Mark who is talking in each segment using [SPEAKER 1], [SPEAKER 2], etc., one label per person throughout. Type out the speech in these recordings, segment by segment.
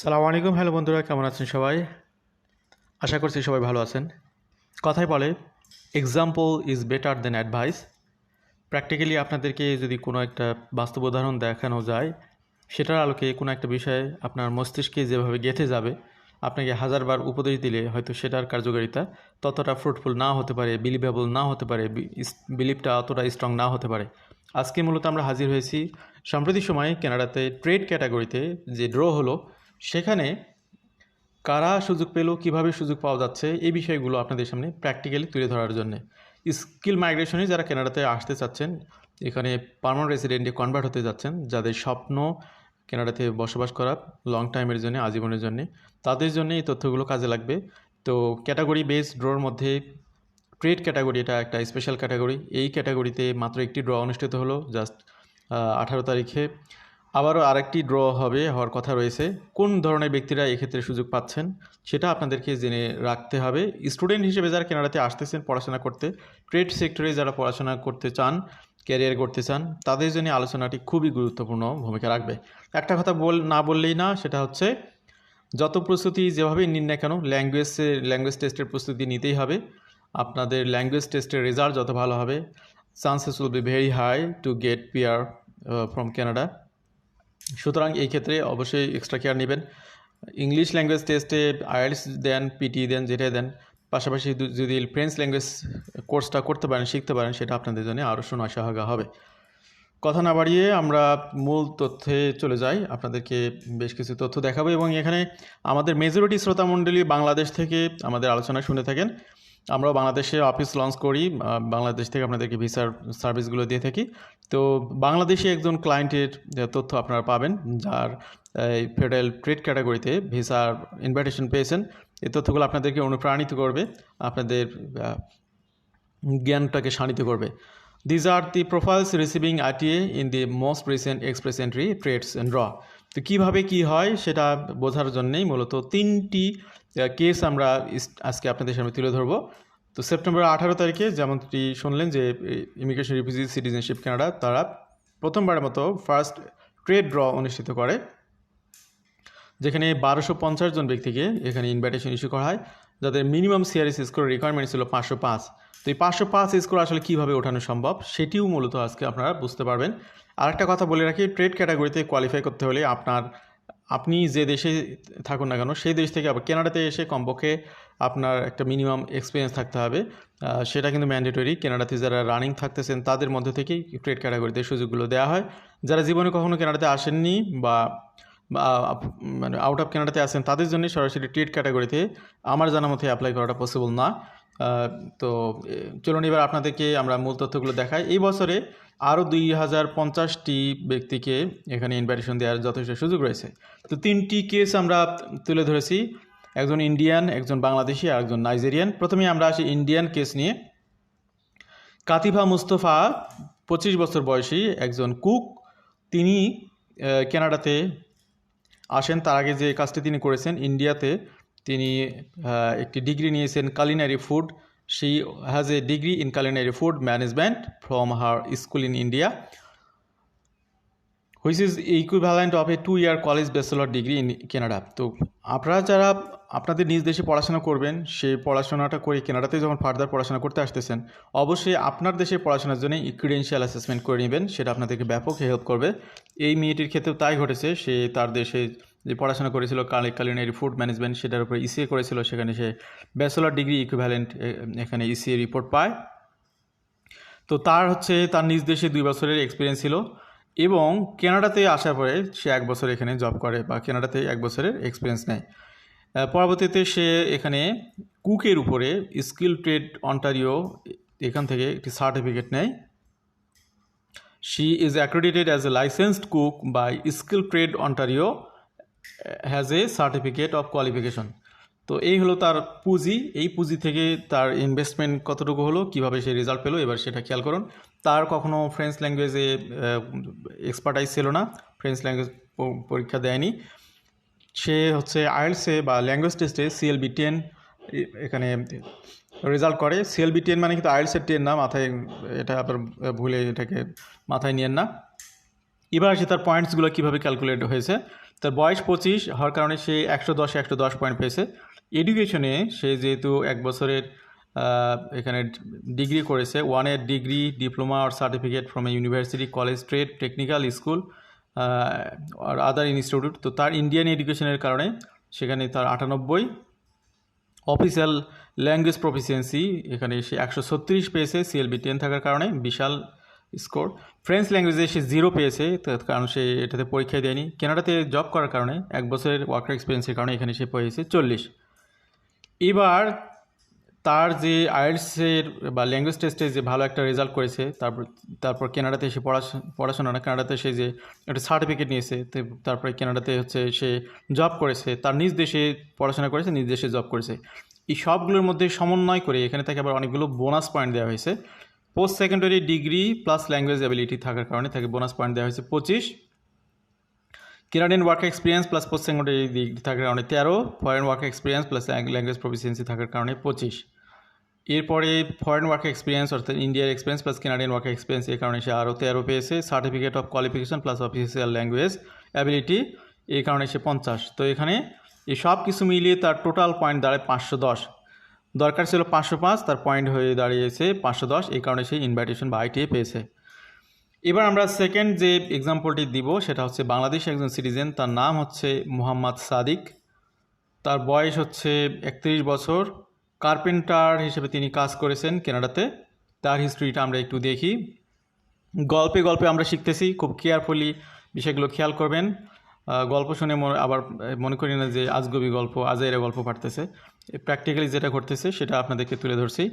[SPEAKER 1] সালাম আলাইকুম, হ্যালো বন্ধুরা, কেমন আছেন সবাই? আশা করছি সবাই ভালো আছেন। কথাই বলে example is better than advice practically আপনাদেরকে যদি কোনো একটা বাস্তব উদাহরণ দেখানো যায়, সেটার আলোকে কোনো একটা বিষয়ে আপনার মস্তিষ্কে যেভাবে গেঁথে যাবে, আপনাকে হাজারবার উপদেশ দিলে হয়তো সেটার কার্যকারিতা ততটা ফ্রুটফুল না হতে পারে বিলিভেবল না হতে পারে বিলিভটা অতটা স্ট্রং না হতে পারে। আজকে মূলত আমরা হাজির হয়েছি সাম্প্রতিক সময়ে কেনাডাতে ট্রেড ক্যাটাগরিতে যে ড্র হলো সেখানে কারা সুযোগ পেল, কীভাবে সুযোগ পাওয়া যাচ্ছে, এই বিষয়গুলো আপনাদের সামনে প্র্যাকটিক্যালি তুলে ধরার জন্য। স্কিল মাইগ্রেশনে যারা কানাডাতে আসতে চাচ্ছেন, এখানে পার্মানেন্ট রেসিডেন্টে কনভার্ট হতে যাচ্ছেন, যাদের স্বপ্ন কানাডাতে বসবাস করা লং টাইমের জন্য, আজীবনের জন্য, তাদের জন্য এই তথ্যগুলো কাজে লাগবে। তো ক্যাটাগরি বেস ড্রোর মধ্যে ট্রেড ক্যাটাগরি এটা একটা স্পেশাল ক্যাটাগরি এই ক্যাটাগরিতে মাত্র একটি ড্র অনুষ্ঠিত হলো জাস্ট আঠারো তারিখে। আবারও আরেকটি ড্র হবে, হওয়ার কথা রয়েছে। কোন ধরনের ব্যক্তিরা এক্ষেত্রে সুযোগ পাচ্ছেন, সেটা আপনাদেরকে জেনে রাখতে হবে। স্টুডেন্ট হিসেবে যারা কেনাডাতে আসতেছেন পড়াশোনা করতে, ট্রেড সেক্টরে যারা পড়াশোনা করতে চান, ক্যারিয়ার করতে চান, তাদের জন্য আলোচনাটি খুবই গুরুত্বপূর্ণ ভূমিকা রাখবে। একটা কথা বল, না বললেই না, সেটা হচ্ছে যত প্রস্তুতি যেভাবে নিন না কেন ল্যাঙ্গুয়েজের ল্যাঙ্গুয়েজ টেস্টের প্রস্তুতি নিতেই হবে। আপনাদের ল্যাঙ্গুয়েজ টেস্টের রেজাল্ট যত ভালো হবে chances will be very high to get PR from Canada সুতরাং এই ক্ষেত্রে অবশ্যই এক্সট্রা কেয়ার নেবেন। ইংলিশ ল্যাঙ্গুয়েজ টেস্টে আইএলস দেন পিটি দেন, যেটাই দেন, পাশাপাশি যদি ফ্রেঞ্চ ল্যাঙ্গুয়েজ কোর্সটা করতে পারেন, শিখতে পারেন, সেটা আপনাদের জন্য আরও শোনা হবে। কথা না বাড়িয়ে আমরা মূল তথ্যে চলে যাই। আপনাদেরকে বেশ কিছু তথ্য দেখাবো এবং এখানে আমাদের মেজরিটি শ্রোতামণ্ডলী বাংলাদেশ থেকে আমাদের আলোচনা শুনে থাকেন। আমরাও বাংলাদেশে অফিস লঞ্চ করি বাংলাদেশ থেকে আপনাদেরকে ভিসার সার্ভিসগুলো দিয়ে থাকি। তো বাংলাদেশি একজন ক্লায়েন্টের তথ্য আপনারা পাবেন, যার, এই ফেডারেল ট্রেড ক্যাটাগরিতে ভিসার ইনভাইটেশন পেয়েছেন, এই তথ্যগুলো আপনাদেরকে অনুপ্রাণিত করবে, আপনাদের জ্ঞানটাকে শানিত করবে। These are the profiles receiving ITA in the most recent express entry trades and র তো কীভাবে কী হয়, সেটা বোঝার জন্যেই মূলত তিনটি কেস আমরা আজকে আপনাদের সামনে তুলে ধরবো। তো সেপ্টেম্বর আঠারো তারিখে যেমনটি শুনলেন যে ইমিগ্রেশন রিফিউজি সিটিজেনশিপ কানাডা তারা প্রথমবারের মতো ফার্স্ট ট্রেড ড্র অনুষ্ঠিত করে, যেখানে বারোশো পঞ্চাশ জন ব্যক্তিকে এখানে ইনভাইটেশন ইস্যু করা হয়, যাদের মিনিমাম সিআরএস স্কোর রিকোয়ারমেন্ট ছিল পাঁচশো পাঁচ। তো এই পাঁচশো পাঁচ স্কোর আসলে কীভাবে ওঠানো সম্ভব, সেটিও মূলত আজকে আপনারা বুঝতে পারবেন। আরেকটা কথা বলে রাখি ট্রেড ক্যাটাগরিতে কোয়ালিফাই করতে হলে আপনার আপনি যে দেশে থাকুন না কেন, সেই দেশ থেকে আবার কেনাডাতে এসে কমপক্ষে আপনার একটা মিনিমাম এক্সপিরিয়েন্স থাকতে হবে। সেটা কিন্তু ম্যান্ডেটরি কেনাডাতে যারা রানিং থাকতেছেন, তাদের মধ্যে থেকেই ট্রেড ক্যাটাগরিতে সুযোগগুলো দেওয়া হয়। যারা জীবনে কখনো কেনাডাতে আসেননি বা মানে আউট অফ কেনাডাতে আছেন, তাদের জন্য সরাসরি ট্রেড ক্যাটাগরিতে আমার জানা মতে অ্যাপ্লাই করাটা পসিবল না। তো চলুন এবার আপনাদেরকে আমরা মূল তথ্যগুলো দেখাই। এই বছরে আরও দুই হাজার পঞ্চাশটি ব্যক্তিকে এখানে ইনভাইটেশন দেওয়ার যথেষ্ট সুযোগ রয়েছে। তো তিনটি কেস আমরা তুলে ধরেছি। একজন ইন্ডিয়ান একজন বাংলাদেশি আর একজন নাইজেরিয়ান প্রথমে আমরা আসি ইন্ডিয়ান কেস নিয়ে। কাতিফা মুস্তফা, পঁচিশ বছর বয়সী একজন কুক। তিনি কানাডাতে আসেন। তার আগে যে কাজটি তিনি করেছেন ইন্ডিয়াতে তিনি একটি ডিগ্রি নিয়েছেন culinary food she has a degree in culinary food management from her school in India which is equivalent of a two year college bachelor degree in Canada তো আপনারা যারা আপনাদের নিজ দেশে পড়াশোনা করবেন সেই পড়াশোনাটা করে কেনাডাতে যখন ফার্দার পড়াশোনা করতে আসতেছেন, অবশ্যই আপনার দেশে পড়াশোনার জন্য ক্রিডেন্সিয়াল অ্যাসেসমেন্ট করে নেবেন। সেটা আপনাদেরকে ব্যাপক হেল্প করবে। এই মেয়েটির ক্ষেত্রেও তাই ঘটেছে। সে তার দেশে যে পড়াশোনা করেছিল কালি কালিনারি ফুড ম্যানেজমেন্ট সেটার উপরে ইসিএ করেছিল, সেখানে সে ব্যাচেলর ডিগ্রি ইকুইভ্যালেন্ট এখানে ইসিএ রিপোর্ট পায়। তো তার হচ্ছে, তার নিজ দেশে দুই বছরের এক্সপিরিয়েন্স ছিল এবং কানাডাতে আসার পরে সে এক বছর এখানে জব করে বা কানাডাতে এক বছরের এক্সপিরিয়েন্স নেয়। পরবর্তীতে সে এখানে কুকের উপরে স্কিল ট্রেড অন্টারিও এখান থেকে একটি সার্টিফিকেট নেয়। She is accredited as a licensed cook by skill trade Ontario has a certificate of qualification তো এই হলো তার পুঁজি। এই পুঁজি থেকে তার ইনভেস্টমেন্ট কতটুকু হলো, কীভাবে সে রেজাল্ট পেল, এবার সেটা খেয়াল করুন। তার কখনো ফ্রেঞ্চ ল্যাঙ্গুয়েজে এক্সপার্টাইজ ছিল না। ফ্রেঞ্চ ল্যাঙ্গুয়েজ পরীক্ষা দেয়নি। সে হচ্ছে আইএলসে বা ল্যাঙ্গুয়েজ টেস্টে সিএলবি টেন এখানে রেজাল্ট করে। সিএলবি টেন মানে কিন্তু আইএলসের টেন না, মাথায় এটা আবার ভুলে এটাকে মাথায় নিয়েন না। এবার আসে তার পয়েন্টসগুলো কীভাবে ক্যালকুলেট হয়েছে তার বয়স পঁচিশ, হওয়ার কারণে সে একশো দশ একশো দশ পয়েন্ট পেয়েছে। এডুকেশনে সে যেহেতু এক বছরের এখানে ডিগ্রি করেছে ওয়ানের degree diploma R certificate from a university college trade technical school R other institute তো তার ইন্ডিয়ান এডুকেশনের কারণে সেখানে তার আটানব্বই অফিসিয়াল ল্যাঙ্গুয়েজ প্রফিসিয়েন্সি এখানে সে একশো ছত্রিশ পেয়েছে সিএলবি টেন থাকার কারণে বিশাল স্কোর ফ্রেঞ্চ ল্যাঙ্গুয়েজে সে জিরো পেয়েছে কারণ সে এটাতে পরীক্ষা দেয়নি। কেনাডাতে জব করার কারণে এক বছরের ওয়ার্কার এক্সপিরিয়েন্সের কারণে এখানে সে পেয়েছে চল্লিশ। এবার তার যে আইএলসের বা ল্যাঙ্গুয়েজ টেস্টে যে ভালো একটা রেজাল্ট করেছে, তারপর তারপর কেনাডাতে সে পড়াশোনা পড়াশোনা না, কানাডাতে সে যে একটা সার্টিফিকেট নিয়েছে তারপরে কেনাডাতে হচ্ছে সে জব করেছে, তার নিজ দেশে পড়াশোনা করেছে, নিজ দেশে জব করেছে। এই সবগুলোর মধ্যে সমন্বয় করে এখানে তাকে আবার অনেকগুলো বোনাস পয়েন্ট দেওয়া হয়েছে। Post secondary degree plus language ability থাকার কারণে তাকে বোনাস পয়েন্ট দেওয়া হয়েছে পঁচিশ। Canadian work experience plus post secondary degree থাকার কারণে তেরো foreign work experience plus language proficiency থাকার কারণে পঁচিশ। এরপরে ফরেন ওয়ার্ক এক্সপিরিয়েন্স অর্থাৎ ইন্ডিয়ার experience plus Canadian work experience এই কারণে সে আরও তেরো পেয়েছে। Certificate of qualification plus official language ability এই কারণে সে পঞ্চাশ। তো এখানে এই সব কিছু মিলিয়ে তার টোটাল পয়েন্ট দাঁড়ায় পাঁচশো দশ। দরকার ছিল পাঁচশো পাঁচ, তার পয়েন্ট হয়ে দাঁড়িয়েছে পাঁচশো দশ, এই কারণে সে ইনভাইটেশন বা আইটিএ পেয়েছে। এবার আমরা সেকেন্ড যে এক্সাম্পলটি দিব, সেটা হচ্ছে বাংলাদেশের একজন সিটিজেন তার নাম হচ্ছে মোহাম্মদ সাদিক। তার বয়স হচ্ছে একত্রিশ বছর। কার্পেন্টার হিসেবে তিনি কাজ করেছেন কানাডাতে। তার হিস্ট্রিটা আমরা একটু দেখি। গল্পে গল্পে আমরা শিখতেছি, খুব কেয়ারফুলি বিষয়গুলো খেয়াল করবেন। গল্প শুনে আবার মনে করি না যে আজগবি গল্প, আজাইরা গল্প পাঠতেছে প্র্যাকটিক্যালি যেটা ঘটতেছে, সেটা আপনাদেরকে তুলে ধরছি।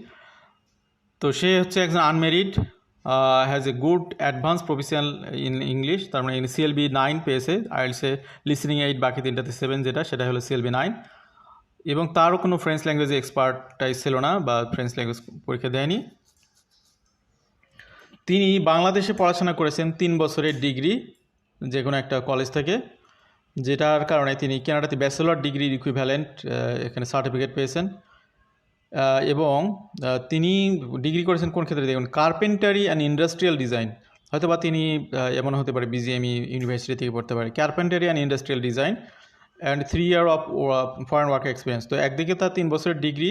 [SPEAKER 1] তো সে হচ্ছে একজন unmarried has a good advance professional in English তার মানে সিএলবি নাইন পেয়েছে। আইএলসে লিসনিং এইট বাকি তিনটাতে সেভেন যেটা সেটা হলো সিএলবি নাইন এবং তারও কোনো ফ্রেঞ্চ ল্যাঙ্গুয়েজে এক্সপার্টাইজ ছিল না বা ফ্রেঞ্চ ল্যাঙ্গুয়েজ পরীক্ষা দেয়নি। তিনি বাংলাদেশে পড়াশোনা করেছেন তিন বছরের ডিগ্রি যে কোনো একটা কলেজ থেকে। যেটার কারণে তিনি কেনাডাতে ব্যাচেলর ডিগ্রি ইকুইভ্যালেন্ট এখানে সার্টিফিকেট পেয়েছেন। এবং তিনি ডিগ্রি করেছেন কোন ক্ষেত্রে? দেখুন কার্পেন্টারি অ্যান্ড ইন্ডাস্ট্রিয়াল ডিজাইন হয়তোবা তিনি এমন হতে পারে বিজিএমই ইউনিভার্সিটি থেকে পড়তে পারে। Carpentry and industrial design and three year of foreign work experience তো একদিকে তার তিন বছরের ডিগ্রি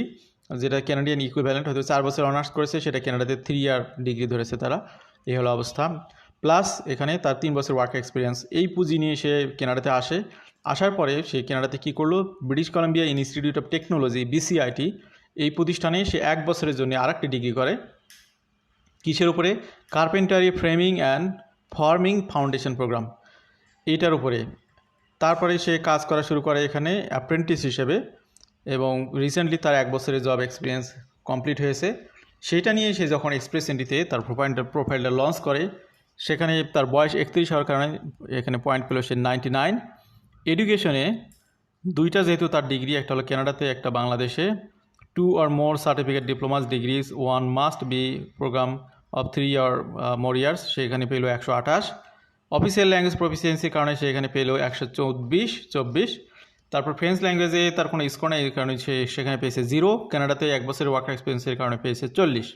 [SPEAKER 1] যেটা ক্যানাডিয়ান ইকুইভ্যালেন্ট হয়তো চার বছর অনার্স করেছে, সেটা ক্যানাডাতে থ্রি ইয়ার ডিগ্রি ধরেছে তারা। এই হলো অবস্থা। প্লাস এখানে তার তিন বছর ওয়ার্ক এক্সপিরিয়েন্স এই পুঁজি নিয়ে সে কেনাডাতে আসে। আসার পরে সে কেনাডাতে কী করল? British Columbia institute of technology BCIT এই প্রতিষ্ঠানে সে এক বছরের জন্য আরেকটি ডিগ্রি করে। কিসের উপরে? Carpentry framing and forming foundation program এইটার উপরে। তারপরে সে কাজ করা শুরু করে এখানে অ্যাপ্রেন্টিস হিসেবে এবং রিসেন্টলি তার এক বছরের জব এক্সপিরিয়েন্স কমপ্লিট হয়েছে। সেটা নিয়ে সে যখন এক্সপ্রেস এন্ডিতে তার প্রোফাইলটা প্রোফাইলটা লঞ্চ করে সেখানে তার বয়স একত্রিশ হওয়ার কারণে এখানে পয়েন্ট পেল সে নাইনটি নাইন এডুকেশনে দুইটা যেহেতু তার ডিগ্রি একটা হলো কানাডাতে একটা বাংলাদেশে। Two or more certificate diplomas degrees one must be program of three or more years সেখানে পেল একশো আঠাশ। অফিসিয়াল ল্যাঙ্গুয়েজ প্রফিসিয়েন্সির কারণে সে এখানে পেল একশো চব্বিশ চব্বিশ। তারপর ফ্রেঞ্চ ল্যাঙ্গুয়েজে তার কোনো স্কোর নেই কারণে সে সেখানে পেয়েছে জিরো কানাডাতে এক বছরের ওয়ার্ক এক্সপিরিয়েন্সের কারণে পেয়েছে চল্লিশ।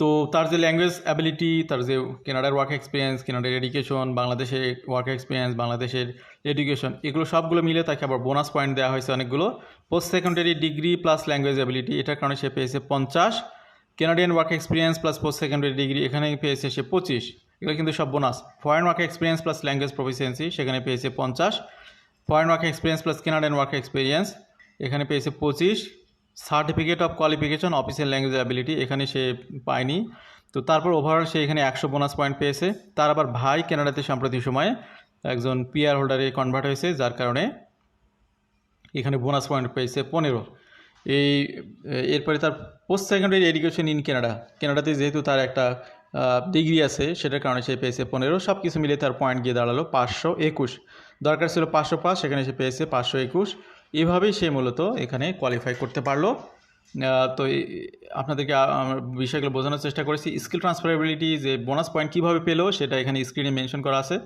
[SPEAKER 1] তো তার যে ল্যাঙ্গুয়েজ অ্যাবিলিটি তার যে কেনাডার ওয়ার্ক এক্সপিরিয়েন্স কেনাডার এডুকেশন বাংলাদেশের ওয়ার্ক এক্সপিরিয়েন্স বাংলাদেশের এডুকেশন এগুলো সবগুলো মিলে তাকে আবার বোনাস পয়েন্ট দেওয়া হয়েছে অনেকগুলো। Post secondary degree plus language ability এটার কারণে সে পেয়েছে পঞ্চাশ। Canadian work experience plus post secondary degree এখানে পেয়েছে সে পঁচিশ। এগুলো কিন্তু সব bonus foreign work experience plus language proficiency সেখানে পেয়েছে পঞ্চাশ। Foreign work experience plus Canadian work experience এখানে পেয়েছে পঁচিশ। Certificate of qualification official language ability এখানে সে পায়নি। তো তারপর ওভারঅল সে এখানে একশো বোনাস পয়েন্ট পেয়েছে। তার আবার ভাই কেনাডাতে সাম্প্রতিক সময়ে একজন পিআর হোল্ডারে কনভার্ট হয়েছে, যার কারণে এখানে বোনাস পয়েন্ট পেয়েছে পনেরো। এই, এরপরে তার post secondary education in Canada কানাডাতে যেহেতু তার একটা ডিগ্রি আছে, সেটার কারণে সে পেয়েছে পনেরো। সব কিছু মিলিয়ে তার পয়েন্ট গিয়ে দাঁড়াল পাঁচশো একুশ। দরকার ছিল পাঁচশো পাঁচ, সেখানে সে পেয়েছে পাঁচশো একুশ। এভাবেই সে মূলত এখানে কোয়ালিফাই করতে পারল। তো আপনাদেরকে বিষয়গুলো বোঝানোর চেষ্টা করেছি। স্কিল ট্রান্সফারেবিলিটি যে বোনাস পয়েন্ট কীভাবে পেল, সেটা এখানে স্ক্রিনে মেনশন করা আছে।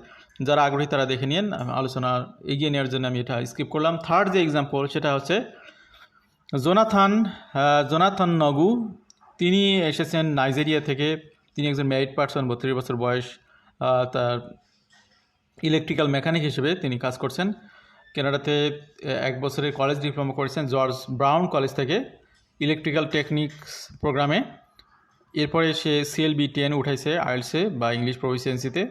[SPEAKER 1] যারা আগ্রহী তারা দেখে নিন। আলোচনা এগিয়ে নেওয়ার জন্য আমি এটা স্কিপ করলাম। থার্ড যে এক্সাম্পল সেটা হচ্ছে জোনাথান জোনাথান নগু তিনি এসেছেন নাইজেরিয়া থেকে। তিনি একজন ম্যারিড পার্সন বত্রিশ বছর বয়স। তার ইলেকট্রিক্যাল মেকানিক হিসেবে তিনি কাজ করছেন। কানাডাতে এক বছরের কলেজ ডিপ্লোমা করেছেন জর্জ ব্রাউন কলেজ থেকে ইলেকট্রিক্যাল টেকনিক্স প্রোগ্রামে এরপরে সে সিএলবি টেন উঠাইছে আইএলসে বা ইংলিশ প্রফিসিয়েন্সিতে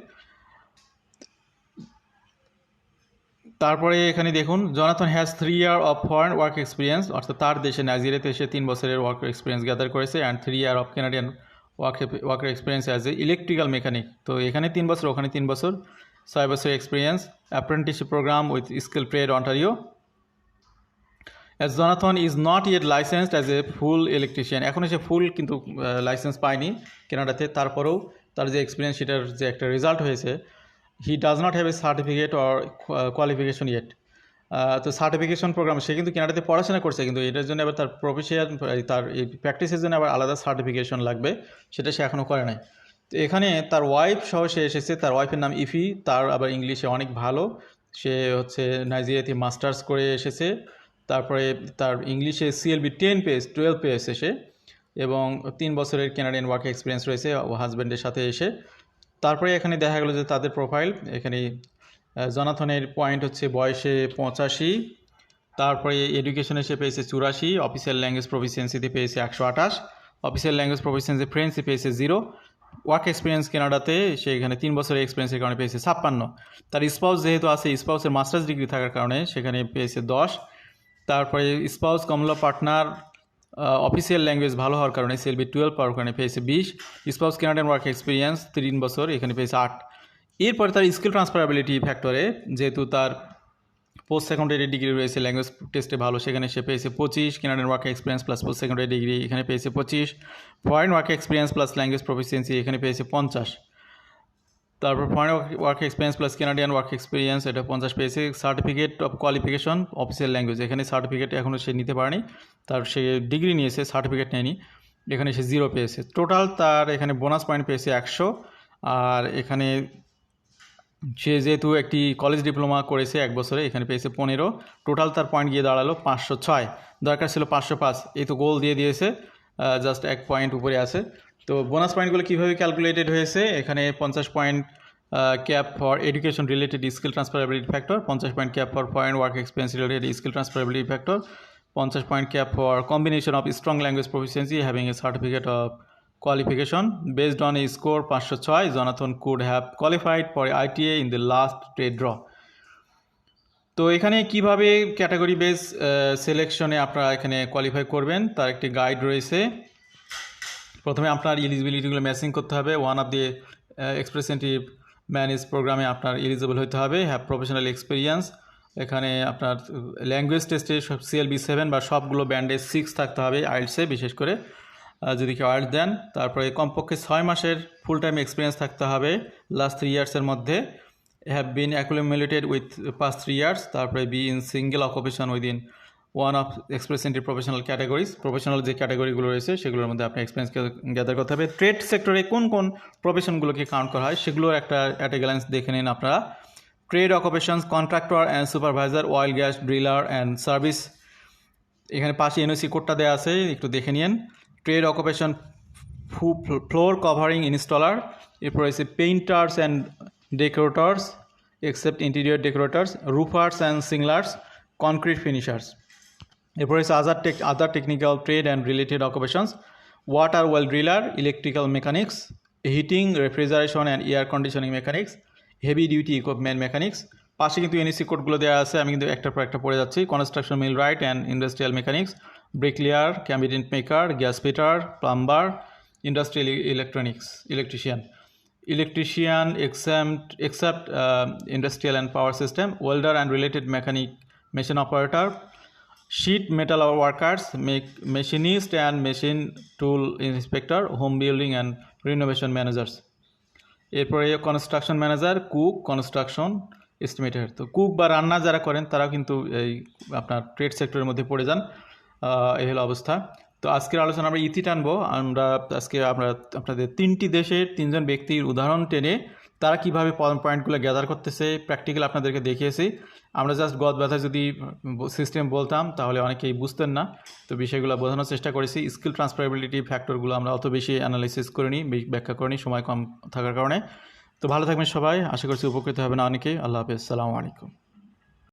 [SPEAKER 1] তারপরে এখানে দেখুন Jonathan has three year of foreign work experience অর্থাৎ তার দেশে, নাইজেরিয়াতে এসে তিন বছরের ওয়ার্ক এক্সপিরিয়েন্স গ্যাদার করেছে and three year of Canadian work ওয়ার্কের experience as a electrical mechanic তো এখানে তিন বছর, ওখানে তিন বছর। বছর experience apprenticeship program with skill trade Ontario as Jonathan is not yet licensed as a full electrician এখনও সে ফুল কিন্তু লাইসেন্স পায়নি কেনাডাতে। তারপরেও তার যে এক্সপিরিয়েন্স সেটার যে একটা রেজাল্ট হয়েছে he does not have a certificate or qualification yet তো সার্টিফিকেশন প্রোগ্রাম সে কিন্তু কেনাডাতে পড়াশোনা করছে, কিন্তু এটার জন্য আবার তার প্রফেশন তার এই প্র্যাকটিসের জন্য আবার আলাদা সার্টিফিকেশন লাগবে, সেটা সে এখনও করে নাই। তো এখানে তার ওয়াইফ সহ সে এসেছে, তার ওয়াইফের নাম ইফি, তার আবার ইংলিশে অনেক ভালো। সে হচ্ছে নাইজেরিয়াতে মাস্টার্স করে এসেছে, তারপরে তার ইংলিশে CLB ten page twelve page এসে এবং তিন বছরের কেনাডিয়ান ওয়ার্ক এক্সপিরিয়েন্স রয়েছে হাজব্যান্ডের সাথে এসে। তারপরে এখানে দেখা গেলো যে তাদের প্রোফাইল এখানে জনাথনের পয়েন্ট হচ্ছে বয়সে পঁচাশি, তারপরে এডুকেশনে সে পেয়েছে চুরাশি অফিসিয়াল ল্যাঙ্গুয়েজ প্রফিসিয়েন্সিতে পেয়েছে একশো আঠাশ অফিসিয়াল ল্যাঙ্গুয়েজ প্রফিসিয়েন্সি ফ্রেন্সে পেয়েছে জিরো ওয়ার্ক এক্সপিরিয়েন্স কেনাডাতে সে এখানে তিন বছরের এক্সপিরিয়েন্সের কারণে পেয়েছে ছাপ্পান্ন। তার স্পাউস যেহেতু আছে স্পাউসের মাস্টার্স ডিগ্রি থাকার কারণে সেখানে পেয়েছে দশ। তারপরে spouse common law partner official language ভালো হওয়ার কারণে সিএলবি টুয়েলভ পাওয়ার কারণে পেয়েছে বিশ। স্পাউস কেনাডিয়ান ওয়ার্ক এক্সপিরিয়েন্স তিন বছর, এখানে পেয়েছে আট। এরপরে তার স্কিল ট্রান্সফারেবিলিটি ফ্যাক্টরে যেহেতু তার পোস্ট সেকেন্ডারি ডিগ্রি রয়েছে ল্যাঙ্গুয়েজ টেস্টে ভালো, সেখানে সে পেয়েছে পঁচিশ Canadian work experience plus post secondary degree এখানে পেয়েছে পঁচিশ। Foreign work experience plus language proficiency এখানে পেয়েছে পঞ্চাশ। তারপর foreign work experience plus Canadian work experience এটা পঞ্চাশ পেয়েছে। Certificate of qualification official language এখানে সার্টিফিকেট এখনও সে নিতে পারেনি। তার সে ডিগ্রি নিয়েছে সার্টিফিকেট নেয়নি। এখানে সে জিরো পেয়েছে। টোটাল তার এখানে বোনাস পয়েন্ট পেয়েছে একশো। আর এখানে সে যেহেতু একটি কলেজ ডিপ্লোমা করেছে এক বছরে, এখানে পেয়েছে পনেরো। টোটাল তার পয়েন্ট গিয়ে দাঁড়াল পাঁচশো ছয়। দরকার ছিল পাঁচশো পাঁচ। এই তো গোল দিয়ে দিয়েছে জাস্ট এক পয়েন্ট উপরে আছে। তো বোনাস পয়েন্টগুলো কীভাবে ক্যালকুলেটেড হয়েছে? এখানে পঞ্চাশ point cap for education related skill transferability factor পঞ্চাশ point cap for foreign work experience related skill transferability factor পঞ্চাশ point cap for combination of strong language proficiency having a certificate of qualification based on a score পাঁচশো ছয় Jonathan could have qualified for ITA in the last trade draw তো এখানে কীভাবে category base সিলেকশনে আপনারা এখানে qualify করবেন, তার একটি গাইড রয়েছে। প্রথমে আপনার এলিজিবিলিটিগুলো ম্যাচিং করতে হবে। One of the express entry manage প্রোগ্রামে আপনার এলিজিবল হতে হবে। হ্যাভ প্রফেশনাল এক্সপিরিয়েন্স এখানে আপনার ল্যাঙ্গুয়েজ টেস্টে সিএলবি সেভেন বা সবগুলো ব্যান্ডে সিক্স থাকতে হবে। আইলসে বিশেষ করে। যদি কেউ আর্টস দেন, তারপরে কমপক্ষে ছয় মাসের ফুল টাইম এক্সপিরিয়েন্স থাকতে হবে। লাস্ট থ্রি ইয়ার্সের মধ্যে have been accumulated with past three years তারপরে be in single occupation within one of express entry professional categories professional যে ক্যাটাগরিগুলো রয়েছে, সেগুলোর মধ্যে আপনি এক্সপিরিয়েন্স গ্যাদার করতে হবে। ট্রেড সেক্টরে কোন কোন প্রফেশনগুলোকে কাউন্ট করা হয়, সেগুলোর একটা অ্যাট গ্যালেন্স দেখে নিন আপনারা। Trade occupations contractor and supervisor oil gas driller and service এখানে পাশে এনওসি কোডটা দেওয়া আছে, একটু দেখে নিন trade occupation floor covering installer এরপর রয়েছে painters and decorators except interior decorators roofers and shinglers concrete finishers এরপর রয়েছে other tech other technical trade and related occupations water well driller electrical mechanics heating refrigeration and air conditioning mechanics heavy duty equipment mechanics পাশে কিন্তু NAC কোডগুলো দেওয়া আছে, আমি কিন্তু একটার পর একটা পড়ে যাচ্ছি construction millwright and industrial mechanics bricklayer cabinet maker gas fitter plumber industrial electronics electrician electrician except except industrial and power system welder and related mechanic machine operator sheet metal workers make machinist and machine tool inspector home building and renovation managers এরপরে construction manager cook construction estimated তো cook বা রান্না যারা করেন তারা কিন্তু এই আপনার ট্রেড সেক্টরের মধ্যে পড়ে যান। এই হলো অবস্থা। তো আজকের আলোচনা আমরা ইতি টানবো। আমরা আজকে আমরা আপনাদের তিনটি দেশের তিনজন ব্যক্তির উদাহরণ টেনে তারা কীভাবে পয়েন্টগুলো গ্যাদার করতেছে প্র্যাকটিক্যাল আপনাদেরকে দেখিয়েছি। আমরা জাস্ট গদ ব্যথা যদি সিস্টেম বলতাম, তাহলে অনেকেই বুঝতেন না। তো বিষয়গুলো বোঝানোর চেষ্টা করেছি। স্কিল ট্রান্সফারেবিলিটি ফ্যাক্টরগুলো আমরা অত বেশি অ্যানালাইসিস করিনি ব্যাখ্যা করিনি, সময় কম থাকার কারণে। তো ভালো থাকবেন সবাই। আশা করছি উপকৃত হবেন অনেকেই। আল্লাহ হাফেজ। সালামু আলাইকুম।